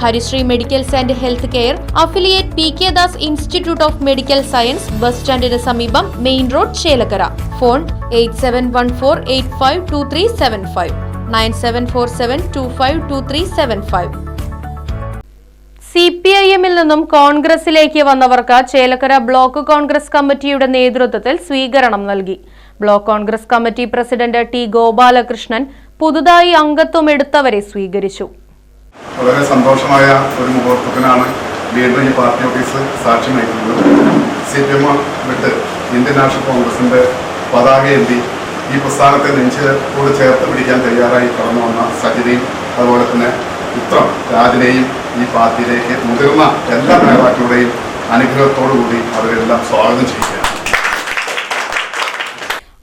Harisree medicals and health care affiliate P K Das institute of medical science bus സ്റ്റാൻഡിന് സമീപം main road Chelakkara. Phone eight seven one four eight five two three seven five. Nine seven four seven two five two three seven five. C P I എമ്മിൽ നിന്നും കോൺഗ്രസിലേക്ക് വന്നവർക്ക് Chelakkara block Congress കമ്മിറ്റിയുടെ നേതൃത്വത്തിൽ സ്വീകരണം നൽകി. Block Congress committee president T Gopalakrishnan പുതുതായി അംഗത്വം എടുത്തവരെ സ്വീകരിച്ചു. വളരെ സന്തോഷമായ ഒരു മുഹൂർത്തത്തിനാണ് വീണ്ടും ഈ പാർട്ടി ഓഫീസ് സാക്ഷ്യം വഹിക്കുന്നത്. സി പി എം വിട്ട് ഇന്ത്യൻ നാഷണൽ കോൺഗ്രസിന്റെ പതാക എന്തി ഈ പ്രസ്ഥാനത്തെ നെഞ്ചോട് ചേർത്ത് പിടിക്കാൻ തയ്യാറായി കടന്നു വന്ന സജിതയും അതുപോലെ തന്നെ ഇത്രം രാജിനെയും ഈ പാർട്ടിയിലേക്ക് മുതിർന്ന എല്ലാ നേതാക്കളുടെയും അനുഗ്രഹത്തോടു കൂടി അവരെല്ലാം സ്വാഗതം ചെയ്യുകയാണ്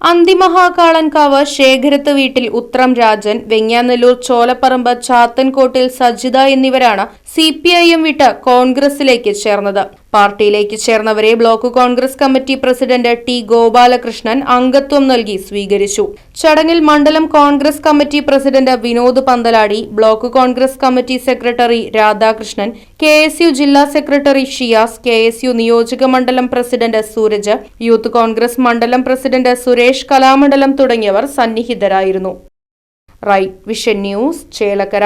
അന്തിമഹാകാളൻകാവ് ശേഖരത്ത് വീട്ടിൽ ഉത്രം രാജൻ വെങ്ങാനല്ലൂർ ചോലപ്പറമ്പ് ചാത്തൻകോട്ടിൽ സജിത എന്നിവരാണ് സി പി ഐ എം വിട്ട് കോൺഗ്രസിലേക്ക് ചേർന്നത്. പാർട്ടിയിലേക്ക് ചേർന്നവരെ block Congress committee president T Gopalakrishnan അംഗത്വം നൽകി സ്വീകരിച്ചു. ചടങ്ങിൽ മണ്ഡലം Congress committee president Vinod Panthaladi block Congress committee secretary Radhakrishnan K ജില്ലാ സെക്രട്ടറി ഷിയാസ് കെ നിയോജക മണ്ഡലം പ്രസിഡന്റ് സൂരജ് യൂത്ത് കോൺഗ്രസ് മണ്ഡലം പ്രസിഡന്റ് സുരേഷ് കലാമണ്ഡലം തുടങ്ങിയവർ സന്നിഹിതരായിരുന്നു. Right vision news Chelakkara.